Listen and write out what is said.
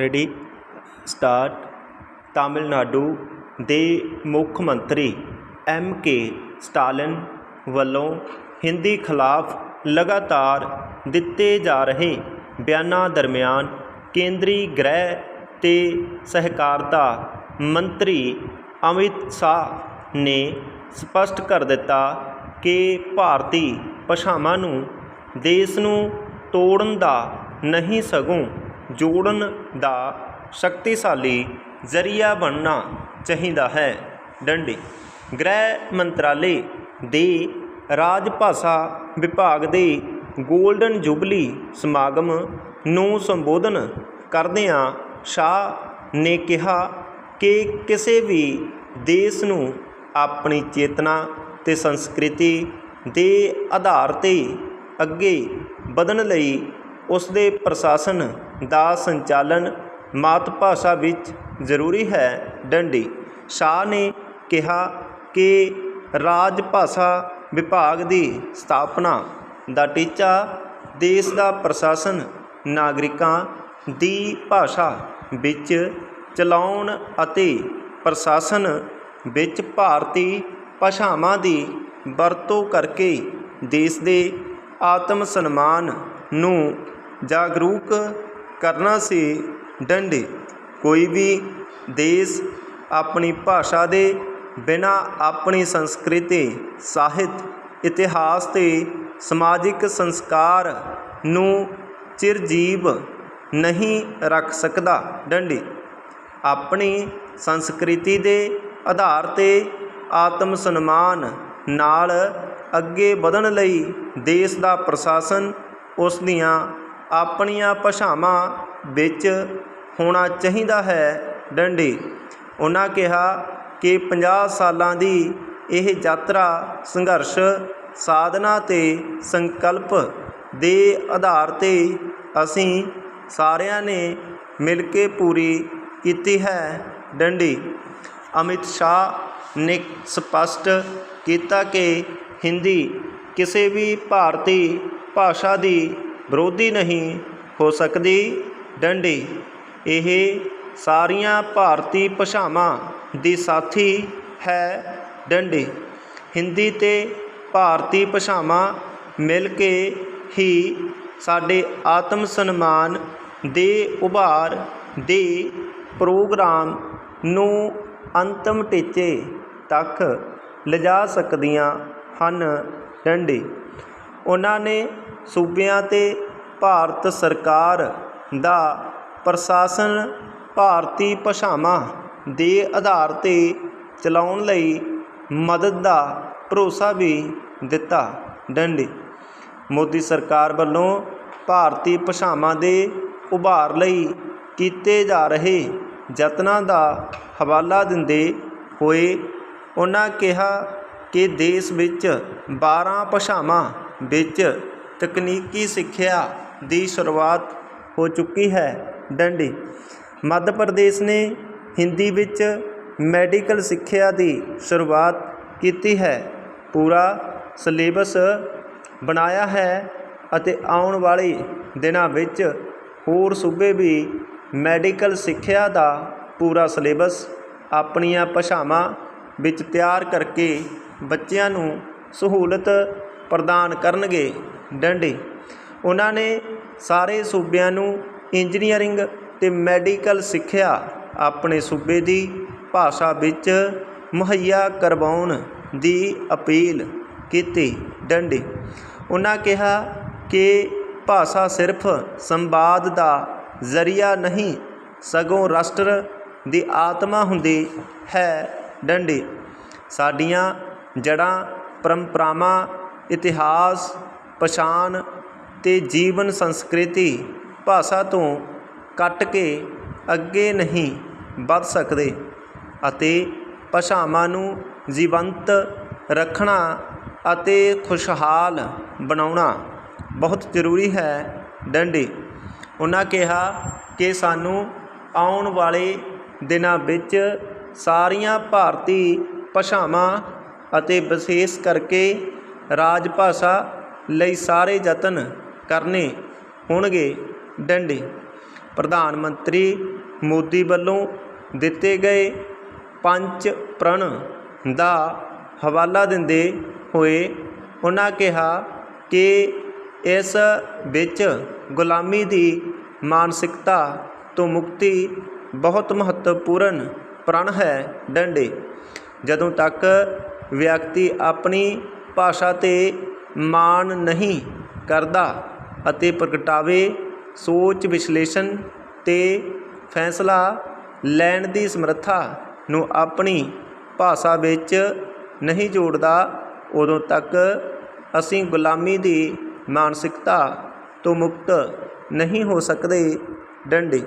Ready. Start. Tamil Nadu ਦੇ ਮੁੱਖ ਮੰਤਰੀ ਐਮ ਕੇ ਸਟਾਲਿਨ ਵੱਲੋਂ ਹਿੰਦੀ ਖਿਲਾਫ ਲਗਾਤਾਰ ਦਿੱਤੇ ਜਾ ਰਹੇ ਬਿਆਨਾਂ ਦਰਮਿਆਨ ਕੇਂਦਰੀ ਗ੍ਰਹਿ ਤੇ ਸਹਿਕਾਰਤਾ ਮੰਤਰੀ ਅਮਿਤ ਸ਼ਾਹ ਨੇ ਸਪਸ਼ਟ ਕਰ ਦਿੱਤਾ ਕਿ ਭਾਰਤੀ ਭਾਸ਼ਾਵਾਂ ਨੂੰ ਦੇਸ਼ ਨੂੰ ਤੋੜਨ ਦਾ ਨਹੀਂ ਸਗੋਂ ਜੋੜਨ ਦਾ ਸ਼ਕਤੀਸ਼ਾਲੀ ਜ਼ਰੀਆ ਬਣਨਾ ਚਾਹੀਦਾ ਹੈ। ਡੰਡੀ। ਗ੍ਰਹਿ ਮੰਤਰਾਲੇ ਦੇ ਰਾਜ ਭਾਸ਼ਾ ਵਿਭਾਗ ਦੇ ਗੋਲਡਨ ਜੁਬਲੀ ਸਮਾਗਮ ਨੂੰ ਸੰਬੋਧਨ ਕਰਦਿਆਂ ਸ਼ਾਹ ਨੇ ਕਿਹਾ ਕਿ ਕਿਸੇ ਵੀ ਦੇਸ਼ ਨੂੰ ਆਪਣੀ ਚੇਤਨਾ ਤੇ ਸੰਸਕ੍ਰਿਤੀ ਦੇ ਆਧਾਰ ਤੇ ਅੱਗੇ ਵਧਣ ਲਈ ਉਸ ਦੇ ਪ੍ਰਸ਼ਾਸਨ ਦਾ ਸੰਚਾਲਨ ਮਾਤ ਭਾਸ਼ਾ ਵਿੱਚ ਜ਼ਰੂਰੀ ਹੈ। ਡੰਡੀ ਸ਼ਾਹ ਨੇ ਕਿਹਾ ਕਿ ਰਾਜ ਭਾਸ਼ਾ ਵਿਭਾਗ ਦੀ ਸਥਾਪਨਾ ਦਾ ਟੀਚਾ ਦੇਸ਼ ਦਾ ਪ੍ਰਸ਼ਾਸਨ ਨਾਗਰਿਕਾਂ ਦੀ ਭਾਸ਼ਾ ਵਿੱਚ ਚਲਾਉਣ ਅਤੇ ਪ੍ਰਸ਼ਾਸਨ ਵਿੱਚ ਭਾਰਤੀ ਭਾਸ਼ਾਵਾਂ ਦੀ ਵਰਤੋਂ ਕਰਕੇ ਦੇਸ਼ ਦੇ ਆਤਮ ਸਨਮਾਨ ਨੂੰ ਜਾਗਰੂਕ ਕਰਨਾ ਸੀ। ਡੰਡੇ। ਕੋਈ ਵੀ ਦੇਸ਼ ਆਪਣੀ ਭਾਸ਼ਾ ਦੇ ਬਿਨਾਂ ਆਪਣੀ ਸੰਸਕ੍ਰਿਤੀ, ਸਾਹਿਤ, ਇਤਿਹਾਸ ਤੇ ਸਮਾਜਿਕ ਸੰਸਕਾਰ ਨੂੰ ਚਿਰਜੀਵ ਨਹੀਂ ਰੱਖ ਸਕਦਾ। ਡੰਡੀ। ਆਪਣੀ ਸੰਸਕ੍ਰਿਤੀ ਦੇ ਆਧਾਰ ਤੇ ਆਤਮ ਸਨਮਾਨ ਨਾਲ ਅੱਗੇ ਵਧਣ ਲਈ ਦੇਸ਼ ਦਾ ਪ੍ਰਸ਼ਾਸਨ ਉਸ ਦੀਆਂ ਆਪਣੀਆਂ ਭਾਸ਼ਾਵਾਂ ਵਿੱਚ ਹੋਣਾ ਚਾਹੀਦਾ ਹੈ। ਡੰਡੀ, ਉਹਨਾਂ ਕਿਹਾ ਕਿ 50 ਸਾਲਾਂ ਦੀ ਇਹ ਯਾਤਰਾ ਸੰਘਰਸ਼ ਸਾਧਨਾ ਤੇ ਸੰਕਲਪ ਦੇ ਆਧਾਰ ਤੇ ਅਸੀਂ ਸਾਰਿਆਂ ਨੇ ਮਿਲ ਕੇ ਪੂਰੀ ਕੀਤੀ ਹੈ। ਡੰਡੀ, ਅਮਿਤ ਸ਼ਾਹ ਨੇ ਸਪਸ਼ਟ ਕੀਤਾ ਕਿ ਹਿੰਦੀ ਕਿਸੇ ਵੀ ਭਾਰਤੀ ਭਾਸ਼ਾ ਦੀ ਵਿਰੋਧੀ ਨਹੀਂ ਹੋ ਸਕਦੀ। ਡੰਡੀ, ਇਹ ਸਾਰੀਆਂ ਭਾਰਤੀ ਭਾਸ਼ਾਵਾਂ ਦੀ ਸਾਥੀ ਹੈ। ਡੰਡੀ, ਹਿੰਦੀ ਤੇ ਭਾਰਤੀ ਭਾਸ਼ਾਵਾਂ ਮਿਲ ਕੇ ਹੀ ਸਾਡੇ ਆਤਮ ਸਨਮਾਨ ਦੇ ਉਭਾਰ ਦੇ ਪ੍ਰੋਗਰਾਮ ਨੂੰ ਅੰਤਮ ਟੀਚੇ ਤੱਕ ਲਿਜਾ ਸਕਦੀਆਂ ਹਨ। ਡੰਡੀ ਉਹਨਾਂ ਨੇ ਸੂਬਿਆਂ ਤੇ ਭਾਰਤ ਸਰਕਾਰ ਦਾ ਪ੍ਰਸ਼ਾਸਨ ਭਾਰਤੀ ਭਾਸ਼ਾਵਾਂ ਦੇ ਆਧਾਰ ਤੇ ਚਲਾਉਣ ਲਈ ਮਦਦ ਦਾ ਭਰੋਸਾ ਵੀ ਦਿੱਤਾ। ਡੰਡੀ। ਮੋਦੀ ਸਰਕਾਰ ਵੱਲੋਂ ਭਾਰਤੀ ਭਾਸ਼ਾਵਾਂ ਦੇ ਉਭਾਰ ਲਈ ਕੀਤੇ ਜਾ ਰਹੇ ਯਤਨਾਂ ਦਾ ਹਵਾਲਾ ਦਿੰਦੇ ਹੋਏ ਉਹਨਾਂ ਕਿਹਾ ਕਿ ਦੇਸ਼ ਵਿੱਚ 12 ਭਾਸ਼ਾਵਾਂ ਵਿੱਚ ਤਕਨੀਕੀ ਸਿੱਖਿਆ ਦੀ ਸ਼ੁਰੂਆਤ ਹੋ ਚੁੱਕੀ ਹੈ। ਡੰਡੀ, ਮੱਧ ਪ੍ਰਦੇਸ਼ ਨੇ ਹਿੰਦੀ ਵਿੱਚ ਮੈਡੀਕਲ ਸਿੱਖਿਆ ਦੀ ਸ਼ੁਰੂਆਤ ਕੀਤੀ ਹੈ। ਪੂਰਾ ਸਿਲੇਬਸ ਬਣਾਇਆ ਹੈ ਅਤੇ ਆਉਣ ਵਾਲੇ ਦਿਨਾਂ ਵਿੱਚ ਹੋਰ ਸੂਬੇ ਵੀ ਮੈਡੀਕਲ ਸਿੱਖਿਆ ਦਾ ਪੂਰਾ ਸਿਲੇਬਸ ਆਪਣੀਆਂ ਭਾਸ਼ਾਵਾਂ ਵਿੱਚ ਤਿਆਰ ਕਰਕੇ ਬੱਚਿਆਂ ਨੂੰ ਸਹੂਲਤ ਪ੍ਰਦਾਨ ਕਰਨਗੇ। ਡੰਡੀ। ਉਹਨਾਂ ਨੇ ਸਾਰੇ ਸੂਬਿਆਂ ਨੂੰ ਇੰਜੀਨੀਅਰਿੰਗ ਤੇ ਮੈਡੀਕਲ ਸਿੱਖਿਆ। ਆਪਣੇ ਸੂਬੇ ਦੀ ਭਾਸ਼ਾ ਵਿੱਚ ਮੁਹੱਈਆ ਕਰਵਾਉਣ ਦੀ ਅਪੀਲ ਕੀਤੀ। ਡੰਡੀ। ਉਹਨਾਂ ਕਿਹਾ ਕਿ ਭਾਸ਼ਾ ਸਿਰਫ ਸੰਵਾਦ ਦਾ ਜ਼ਰੀਆ ਨਹੀਂ, ਸਗੋਂ ਰਾਸ਼ਟਰ ਦੀ ਆਤਮਾ ਹੁੰਦੀ ਹੈ। ਡੰਡੀ। ਸਾਡੀਆਂ ਜੜ੍ਹਾਂ, ਪਰੰਪਰਾਵਾਂ ਇਤਿਹਾਸ, ਪਛਾਣ ਅਤੇ ਜੀਵਨ ਸੰਸਕ੍ਰਿਤੀ ਭਾਸ਼ਾ ਤੋਂ ਕੱਟ ਕੇ ਅੱਗੇ ਨਹੀਂ ਵੱਧ ਸਕਦੇ ਅਤੇ ਭਾਸ਼ਾਵਾਂ ਨੂੰ ਜੀਵੰਤ ਰੱਖਣਾ ਅਤੇ ਖੁਸ਼ਹਾਲ ਬਣਾਉਣਾ ਬਹੁਤ ਜ਼ਰੂਰੀ ਹੈ। ਡੰਡੀ ਉਹਨਾਂ ਕਿਹਾ ਕਿ ਸਾਨੂੰ ਆਉਣ ਵਾਲੇ ਦਿਨਾਂ ਵਿੱਚ ਸਾਰੀਆਂ ਭਾਰਤੀ ਭਾਸ਼ਾਵਾਂ ਅਤੇ ਵਿਸ਼ੇਸ਼ ਕਰਕੇ ਰਾਜ ਭਾਸ਼ਾ ਲਈ ਸਾਰੇ ਯਤਨ ਕਰਨੇ ਹੋਣਗੇ। ਡੰਡੇ। ਪ੍ਰਧਾਨ ਮੰਤਰੀ ਮੋਦੀ ਵੱਲੋਂ ਦਿੱਤੇ ਗਏ ਪੰਜ ਪ੍ਰਣ ਦਾ ਹਵਾਲਾ ਦਿੰਦੇ ਹੋਏ ਉਹਨਾਂ ਕਿਹਾ ਕਿ ਇਸ ਵਿੱਚ ਗੁਲਾਮੀ ਦੀ ਮਾਨਸਿਕਤਾ ਤੋਂ ਮੁਕਤੀ ਬਹੁਤ ਮਹੱਤਵਪੂਰਨ ਪ੍ਰਣ ਹੈ। ਡੰਡੇ। ਜਦੋਂ ਤੱਕ ਵਿਅਕਤੀ ਆਪਣੀ ਭਾਸ਼ਾ 'ਤੇ ਮਾਣ ਨਹੀਂ ਕਰਦਾ ਅਤੇ ਪ੍ਰਗਟਾਵੇ, ਸੋਚ ਵਿਸ਼ਲੇਸ਼ਣ ਅਤੇ ਫੈਸਲਾ ਲੈਣ ਦੀ ਸਮਰੱਥਾ ਨੂੰ ਆਪਣੀ ਭਾਸ਼ਾ ਵਿੱਚ ਨਹੀਂ ਜੋੜਦਾ, ਉਦੋਂ ਤੱਕ ਅਸੀਂ ਗੁਲਾਮੀ ਦੀ ਮਾਨਸਿਕਤਾ ਤੋਂ ਮੁਕਤ ਨਹੀਂ ਹੋ ਸਕਦੇ, ਡੰਡੇ।